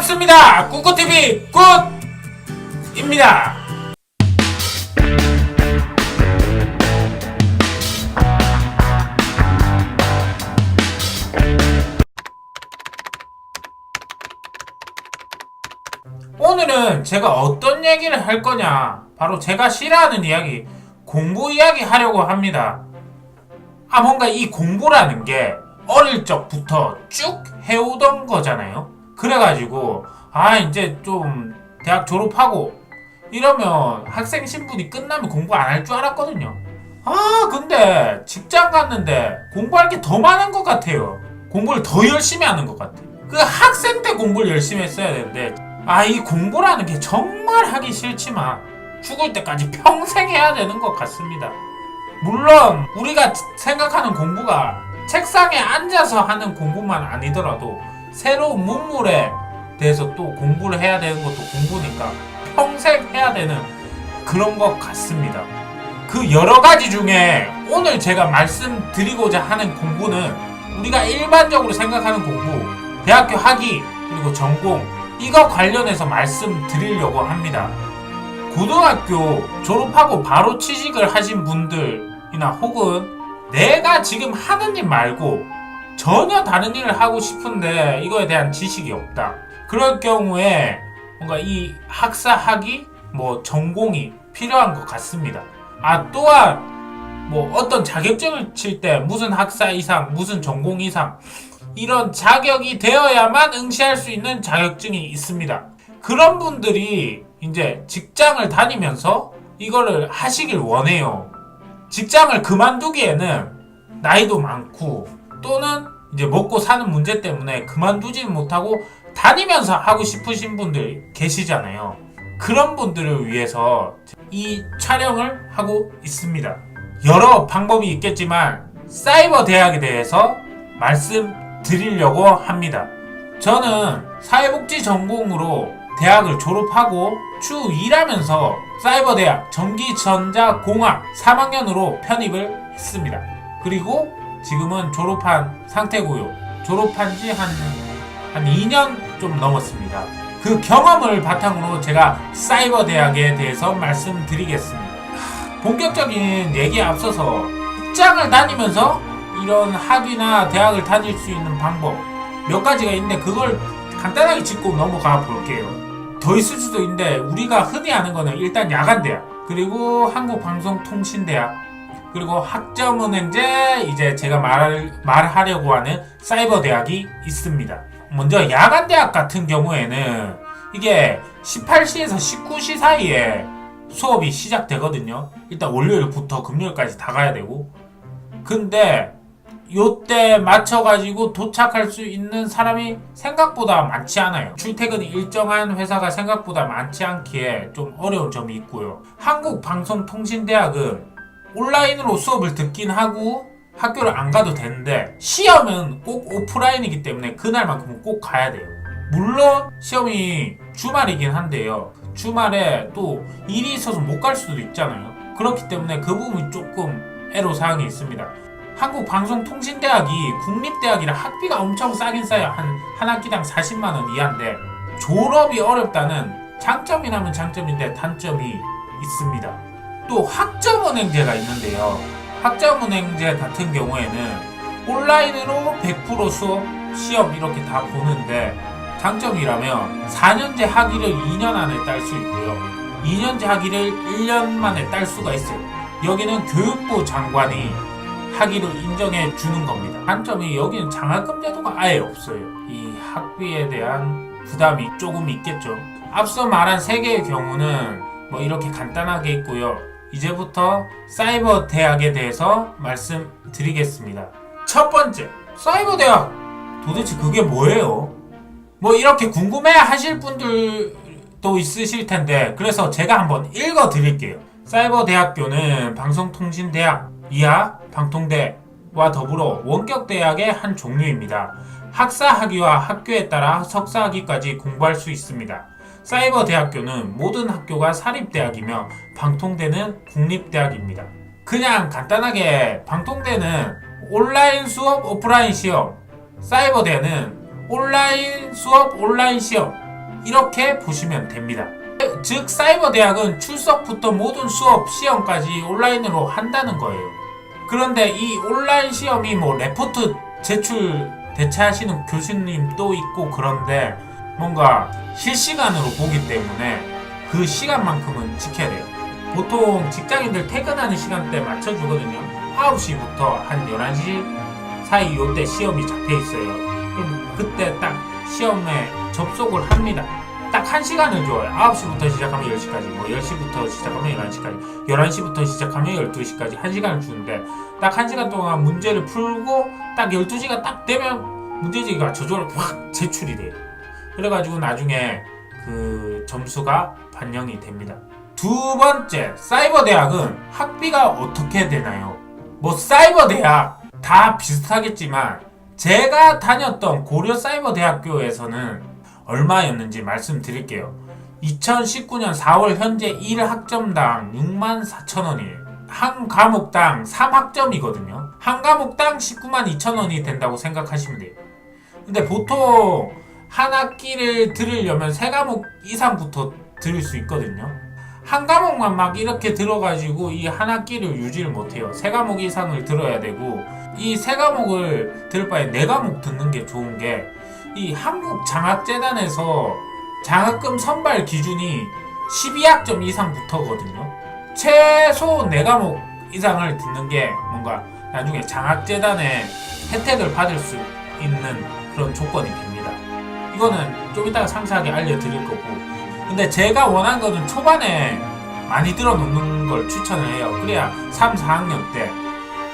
반갑습니다. 꾸꾸TV 굿입니다. 오늘은 제가 어떤 얘기를 할 거냐. 바로 제가 싫어하는 이야기, 공부 이야기 하려고 합니다. 아, 뭔가 이 공부라는 게 어릴 적부터 쭉 해오던 거잖아요. 그래가지고, 아, 이제 좀 대학 졸업하고 이러면 학생 신분이 끝나면 공부 안 할 줄 알았거든요. 아, 근데 직장 갔는데 공부할 게 더 많은 것 같아요. 공부를 더 열심히 하는 것 같아요. 그 학생 때 공부를 열심히 했어야 되는데, 아, 이 공부라는 게 정말 하기 싫지만 죽을 때까지 평생 해야 되는 것 같습니다. 물론 우리가 생각하는 공부가 책상에 앉아서 하는 공부만 아니더라도 새로운 문물에 대해서 또 공부를 해야 되는 것도 공부니까 평생 해야 되는 그런 것 같습니다. 그 여러 가지 중에 오늘 제가 말씀드리고자 하는 공부는 우리가 일반적으로 생각하는 공부, 대학교 학위, 그리고 전공, 이거 관련해서 말씀드리려고 합니다. 고등학교 졸업하고 바로 취직을 하신 분들이나 혹은 내가 지금 하는 일 말고 전혀 다른 일을 하고 싶은데 이거에 대한 지식이 없다. 그럴 경우에 뭔가 이 학사 학위, 뭐 전공이 필요한 것 같습니다. 아 또한 뭐 어떤 자격증을 칠 때 무슨 학사 이상, 무슨 전공 이상 이런 자격이 되어야만 응시할 수 있는 자격증이 있습니다. 그런 분들이 이제 직장을 다니면서 이거를 하시길 원해요. 직장을 그만두기에는 나이도 많고 또는 이제 먹고 사는 문제 때문에 그만두지는 못하고 다니면서 하고 싶으신 분들 계시잖아요. 그런 분들을 위해서 이 촬영을 하고 있습니다. 여러 방법이 있겠지만 사이버 대학에 대해서 말씀드리려고 합니다. 저는 사회복지 전공으로 대학을 졸업하고 추후 일하면서 사이버 대학 전기전자공학 3학년으로 편입을 했습니다. 그리고 지금은 졸업한 상태고요. 졸업한 지 한, 한 2년 좀 넘었습니다. 그 경험을 바탕으로 제가 사이버 대학에 대해서 말씀드리겠습니다. 하, 본격적인 얘기에 앞서서 직장을 다니면서 이런 학위나 대학을 다닐 수 있는 방법 몇 가지가 있는데 그걸 간단하게 짚고 넘어가 볼게요. 더 있을 수도 있는데 우리가 흔히 아는 거는 일단 야간대학 그리고 한국방송통신대학 그리고 학점은행제 이제 제가 말, 말하려고 하는 사이버 대학이 있습니다. 먼저 야간 대학 같은 경우에는 이게 18시에서 19시 사이에 수업이 시작되거든요. 일단 월요일부터 금요일까지 다 가야 되고. 근데 요때 맞춰가지고 도착할 수 있는 사람이 생각보다 많지 않아요. 출퇴근이 일정한 회사가 생각보다 많지 않기에 좀 어려운 점이 있고요. 한국방송통신대학은 온라인으로 수업을 듣긴 하고 학교를 안 가도 되는데 시험은 꼭 오프라인이기 때문에 그날만큼은 꼭 가야 돼요. 물론 시험이 주말이긴 한데요. 주말에 또 일이 있어서 못 갈 수도 있잖아요. 그렇기 때문에 그 부분이 조금 애로사항이 있습니다. 한국방송통신대학이 국립대학이라 학비가 엄청 싸긴 싸요. 한, 한 학기당 40만원 이하인데 졸업이 어렵다는 장점이라면 장점인데 단점이 있습니다. 또 학점은행제가 있는데요. 학점은행제 같은 경우에는 온라인으로 100% 수업, 시험 이렇게 다 보는데 장점이라면 4년제 학위를 2년 안에 딸 수 있고요. 2년제 학위를 1년 만에 딸 수가 있어요. 여기는 교육부 장관이 학위를 인정해 주는 겁니다. 단점이 여기는 장학금 제도가 아예 없어요. 이 학비에 대한 부담이 조금 있겠죠. 앞서 말한 세 개의 경우는 뭐 이렇게 간단하게 있고요. 이제부터 사이버 대학에 대해서 말씀드리겠습니다. 첫 번째, 사이버 대학. 도대체 그게 뭐예요? 뭐 이렇게 궁금해 하실 분들도 있으실 텐데, 그래서 제가 한번 읽어 드릴게요. 사이버 대학교는 방송통신대학, 이하, 방통대와 더불어 원격대학의 한 종류입니다. 학사 학위와 학교에 따라 석사 학위까지 공부할 수 있습니다. 사이버 대학교는 모든 학교가 사립대학이며 방통대는 국립대학입니다. 그냥 간단하게 방통대는 온라인 수업, 오프라인 시험, 사이버대는 온라인 수업, 온라인 시험 이렇게 보시면 됩니다. 즉 사이버 대학은 출석부터 모든 수업 시험까지 온라인으로 한다는 거예요. 그런데 이 온라인 시험이 뭐 레포트 제출 대체하시는 교수님도 있고 그런데 뭔가 실시간으로 보기 때문에 그 시간만큼은 지켜야 돼요. 보통 직장인들 퇴근하는 시간대 맞춰주거든요. 9시부터 한 11시 사이 요때 시험이 잡혀 있어요. 그럼 그때 딱 시험에 접속을 합니다. 딱한 시간을 줘요. 9시부터 시작하면 10시까지, 뭐 10시부터 시작하면 11시까지, 11시부터 시작하면 12시까지 한 시간을 주는데 딱한 시간 동안 문제를 풀고 딱 12시가 딱 되면 문제지가 저절로 확 제출이 돼요. 그래가지고 나중에 그 점수가 반영이 됩니다. 두 번째, 사이버 대학은 학비가 어떻게 되나요? 뭐 사이버 대학 다 비슷하겠지만 제가 다녔던 고려 사이버 대학교에서는 얼마였는지 말씀드릴게요. 2019년 4월 현재 1학점당 6만 4천 원이에요. 한 과목당 3학점이거든요. 한 과목당 19만 2천 원이 된다고 생각하시면 돼요. 근데 보통 한 학기를 들으려면 세 과목 이상부터 들을 수 있거든요. 한 과목만 막 이렇게 들어가지고 이 한 학기를 유지를 못해요. 세 과목 이상을 들어야 되고 이 세 과목을 들을 바에 네 과목 듣는 게 좋은 게 이 한국장학재단에서 장학금 선발 기준이 12학점 이상부터거든요. 최소 4과목 이상을 듣는 게 뭔가 나중에 장학재단의 혜택을 받을 수 있는 그런 조건이 됩니다. 이거는 좀 이따가 상세하게 알려드릴 거고. 근데 제가 원한 거는 초반에 많이 들어놓는 걸 추천을 해요. 그래야 3, 4학년 때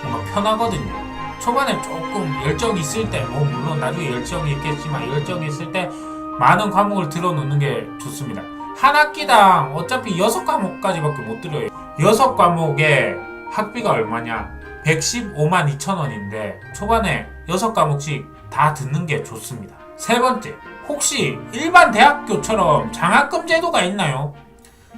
뭔가 편하거든요. 초반에 조금 열정이 있을 때, 뭐 물론 나중에 열정이 있겠지만 열정이 있을 때 많은 과목을 들어놓는 게 좋습니다. 한 학기당 어차피 6과목까지밖에 못 들어요. 6과목에 학비가 얼마냐? 115만 2천 원인데 초반에 6과목씩 다 듣는 게 좋습니다. 세 번째, 혹시 일반 대학교처럼 장학금 제도가 있나요?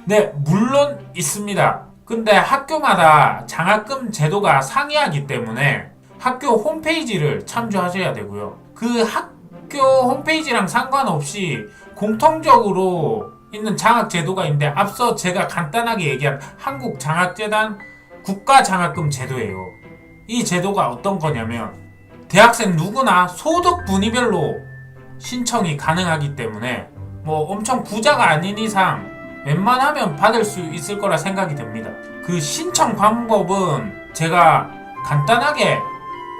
네, 물론 있습니다. 근데 학교마다 장학금 제도가 상이하기 때문에 학교 홈페이지를 참조하셔야 되고요. 그 학교 홈페이지랑 상관없이 공통적으로 있는 장학 제도가 있는데 앞서 제가 간단하게 얘기한 한국 장학재단 국가 장학금 제도예요. 이 제도가 어떤 거냐면 대학생 누구나 소득 분위별로 신청이 가능하기 때문에 뭐 엄청 부자가 아닌 이상 웬만하면 받을 수 있을 거라 생각이 됩니다. 그 신청 방법은 제가 간단하게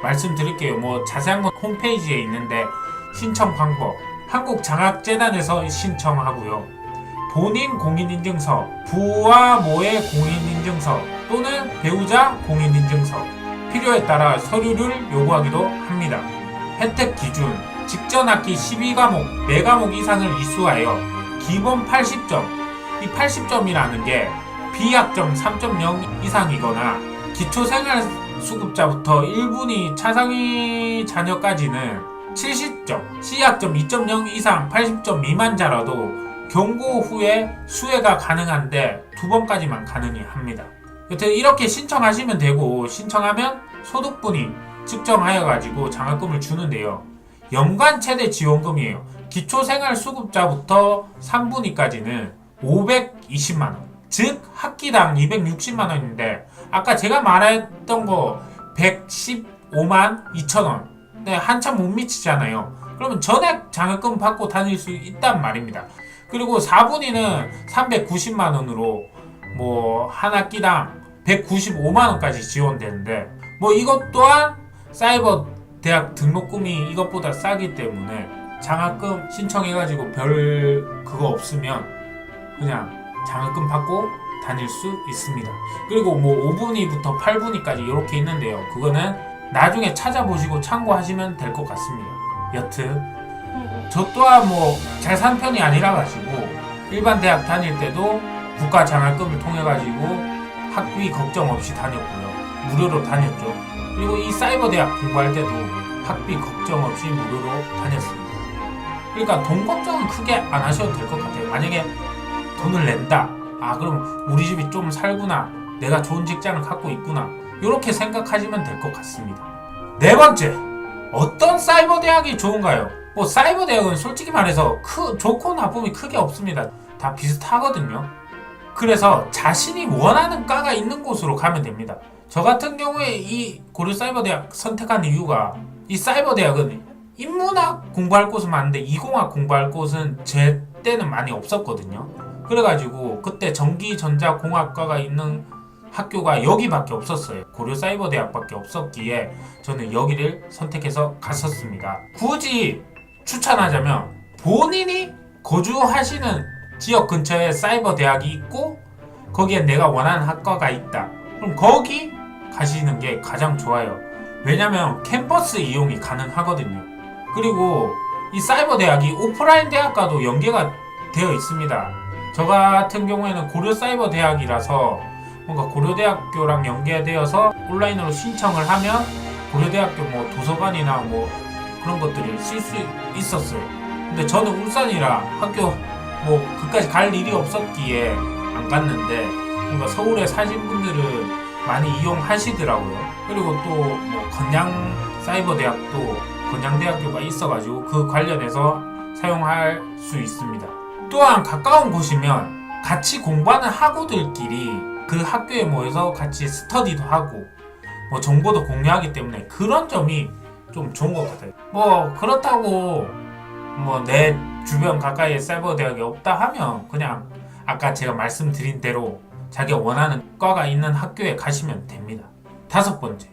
말씀드릴게요. 뭐 자세한 건 홈페이지에 있는데 신청 방법 한국장학재단에서 신청하고요. 본인 공인인증서, 부와 모의 공인인증서 또는 배우자 공인인증서 필요에 따라 서류를 요구하기도 합니다. 혜택 기준 직전 학기 12과목 4과목 이상을 이수하여 기본 80점 이 80점이라는 게 비학점 3.0 이상이거나 기초생활 수급자부터 1분위 차상위 자녀까지는 70점, C학점 2.0 이상 80점 미만자라도 경고 후에 수혜가 가능한데 두 번까지만 가능히 합니다. 여튼 이렇게 신청하시면 되고 신청하면 소득분이 측정하여 가지고 장학금을 주는데요. 연간 최대 지원금이에요. 기초생활수급자부터 3분위까지는 520만 원. 즉 학기당 260만 원인데 아까 제가 말했던 거 115만 2천 원. 네, 한참 못 미치잖아요. 그러면 전액 장학금 받고 다닐 수 있단 말입니다. 그리고 4분위는 390만 원으로 뭐 한 학기당 195만 원까지 지원되는데 뭐 이것 또한 사이버 대학 등록금이 이것보다 싸기 때문에 장학금 신청해가지고 별 그거 없으면 그냥 장학금 받고 다닐 수 있습니다. 그리고 뭐 5분위부터 8분위까지 이렇게 있는데요. 그거는 나중에 찾아보시고 참고하시면 될 것 같습니다. 여튼 저 또한 뭐 잘 산 편이 아니라 가지고 일반 대학 다닐 때도 국가 장학금을 통해 가지고 학비 걱정 없이 다녔고요. 무료로 다녔죠. 그리고 이 사이버 대학 공부할 때도 학비 걱정 없이 무료로 다녔습니다. 그러니까 돈 걱정은 크게 안 하셔도 될 것 같아요. 만약에 돈을 낸다. 아, 그럼 우리 집이 좀 살구나. 내가 좋은 직장을 갖고 있구나. 이렇게 생각하시면 될 것 같습니다. 네 번째, 어떤 사이버 대학이 좋은가요? 뭐 사이버 대학은 솔직히 말해서 크, 좋고 나쁨이 크게 없습니다. 다 비슷하거든요. 그래서 자신이 원하는 과가 있는 곳으로 가면 됩니다. 저 같은 경우에 이 고려 사이버 대학 선택한 이유가 이 사이버 대학은 인문학 공부할 곳은 많은데 이공학 공부할 곳은 제 때는 많이 없었거든요. 그래가지고 그때 전기전자공학과가 있는 학교가 여기밖에 없었어요. 고려 사이버 대학밖에 없었기에 저는 여기를 선택해서 갔었습니다. 굳이 추천하자면 본인이 거주하시는 지역 근처에 사이버 대학이 있고 거기에 내가 원하는 학과가 있다. 그럼 거기 가시는 게 가장 좋아요. 왜냐면 캠퍼스 이용이 가능하거든요. 그리고 이 사이버 대학이 오프라인 대학과도 연계가 되어 있습니다. 저 같은 경우에는 고려 사이버 대학이라서 뭔가 고려대학교랑 연계되어서 온라인으로 신청을 하면 고려대학교 뭐 도서관이나 뭐 그런 것들을 쓸 수 있었어요. 근데 저는 울산이라 학교 뭐 그까지 갈 일이 없었기에 안 갔는데 뭔가 서울에 사신 분들은 많이 이용하시더라고요. 그리고 또뭐 건양 사이버 대학도 건양대학교가 있어가지고 그 관련해서 사용할 수 있습니다. 또한 가까운 곳이면 같이 공부하는 학우들끼리 그 학교에 모여서 같이 스터디도 하고 뭐 정보도 공유하기 때문에 그런 점이 좀 좋은 것 같아요. 뭐 그렇다고 뭐 내 주변 가까이에 사이버 대학이 없다 하면 그냥 아까 제가 말씀드린 대로 자기가 원하는 과가 있는 학교에 가시면 됩니다. 다섯 번째.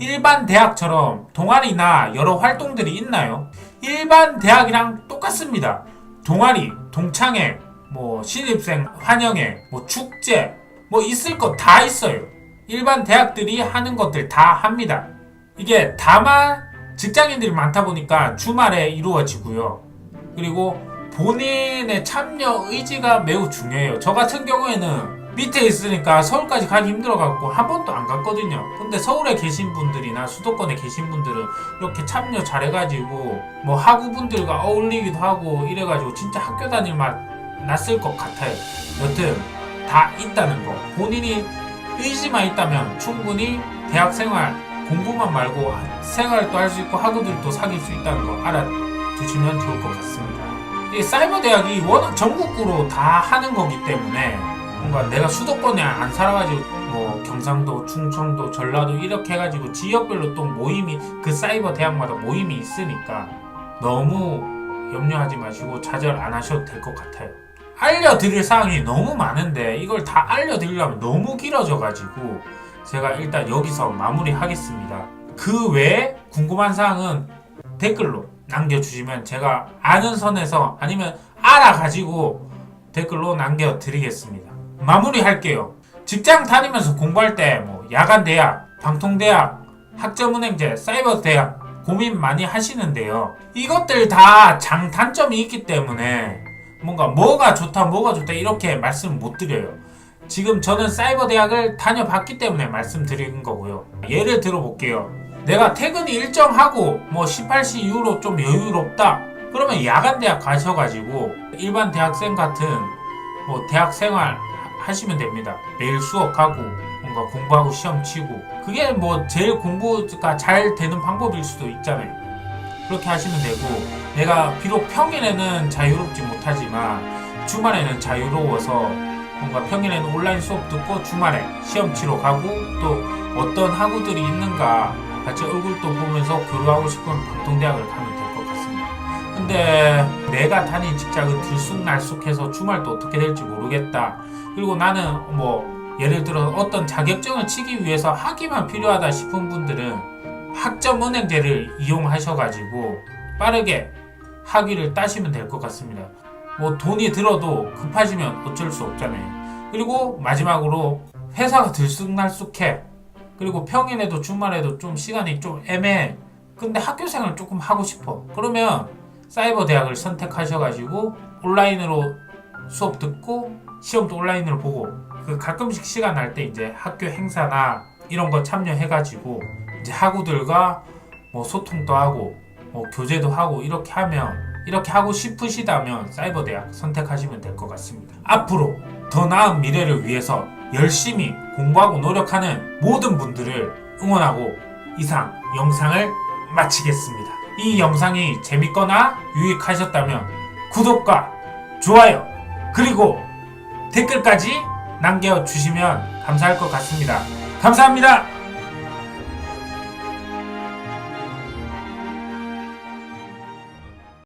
일반 대학처럼 동아리나 여러 활동들이 있나요? 일반 대학이랑 똑같습니다. 동아리, 동창회, 뭐 신입생 환영회, 뭐 축제, 뭐 있을 거다 있어요. 일반 대학들이 하는 것들 다 합니다. 이게 다만 직장인들이 많다 보니까 주말에 이루어지고요. 그리고 본인의 참여 의지가 매우 중요해요. 저 같은 경우에는 밑에 있으니까 서울까지 가기 힘들어갖고 한 번도 안 갔거든요. 근데 서울에 계신 분들이나 수도권에 계신 분들은 이렇게 참여 잘해가지고 뭐 학우분들과 어울리기도 하고 이래가지고 진짜 학교 다닐 맛 났을 것 같아요. 여튼 다 있다는 거. 본인이 의지만 있다면 충분히 대학 생활 공부만 말고 생활도 할 수 있고 학우들도 사귈 수 있다는 거 알아두시면 좋을 것 같습니다. 이 사이버 대학이 워낙 전국구로 다 하는 거기 때문에 뭔가 내가 수도권에 안 살아가지고 뭐 경상도, 충청도, 전라도 이렇게 해가지고 지역별로 또 모임이 그 사이버 대학마다 모임이 있으니까 너무 염려하지 마시고 좌절 안 하셔도 될 것 같아요. 알려드릴 사항이 너무 많은데 이걸 다 알려드리려면 너무 길어져가지고 제가 일단 여기서 마무리하겠습니다. 그 외에 궁금한 사항은 댓글로 남겨주시면 제가 아는 선에서 아니면 알아가지고 댓글로 남겨드리겠습니다. 마무리할게요. 직장 다니면서 공부할 때 뭐 야간 대학, 방통 대학, 학점은행제, 사이버 대학 고민 많이 하시는데요. 이것들 다 장단점이 있기 때문에 뭔가 뭐가 좋다, 뭐가 좋다 이렇게 말씀 못 드려요. 지금 저는 사이버 대학을 다녀봤기 때문에 말씀드리는 거고요. 예를 들어 볼게요. 내가 퇴근이 일정하고 뭐 18시 이후로 좀 여유롭다. 그러면 야간 대학 가셔가지고 일반 대학생 같은 뭐 대학 생활 하시면 됩니다. 매일 수업하고 뭔가 공부하고 시험 치고 그게 뭐 제일 공부가 잘 되는 방법일 수도 있잖아요. 그렇게 하시면 되고 내가 비록 평일에는 자유롭지 못하지만 주말에는 자유로워서 뭔가 평일에는 온라인 수업 듣고 주말에 시험 치러 가고 또 어떤 학우들이 있는가 같이 얼굴도 보면서 교류하고 싶은 방통대학을 가면. 근데 내가 다닌 직장은 들쑥날쑥해서 주말도 어떻게 될지 모르겠다. 그리고 나는 뭐 예를 들어 어떤 자격증을 치기 위해서 학위만 필요하다 싶은 분들은 학점 은행제를 이용하셔가지고 빠르게 학위를 따시면 될 것 같습니다. 뭐 돈이 들어도 급하시면 어쩔 수 없잖아요. 그리고 마지막으로 회사가 들쑥날쑥해. 그리고 평일에도 주말에도 좀 시간이 좀 애매해. 근데 학교 생활 조금 하고 싶어. 그러면 사이버 대학을 선택하셔가지고 온라인으로 수업 듣고 시험도 온라인으로 보고 그 가끔씩 시간 날 때 이제 학교 행사나 이런 거 참여해가지고 이제 학우들과 뭐 소통도 하고 뭐 교제도 하고 이렇게 하면 이렇게 하고 싶으시다면 사이버 대학 선택하시면 될 것 같습니다. 앞으로 더 나은 미래를 위해서 열심히 공부하고 노력하는 모든 분들을 응원하고 이상 영상을 마치겠습니다. 이 영상이 재밌거나 유익하셨다면 구독과 좋아요 그리고 댓글까지 남겨주시면 감사할 것 같습니다. 감사합니다.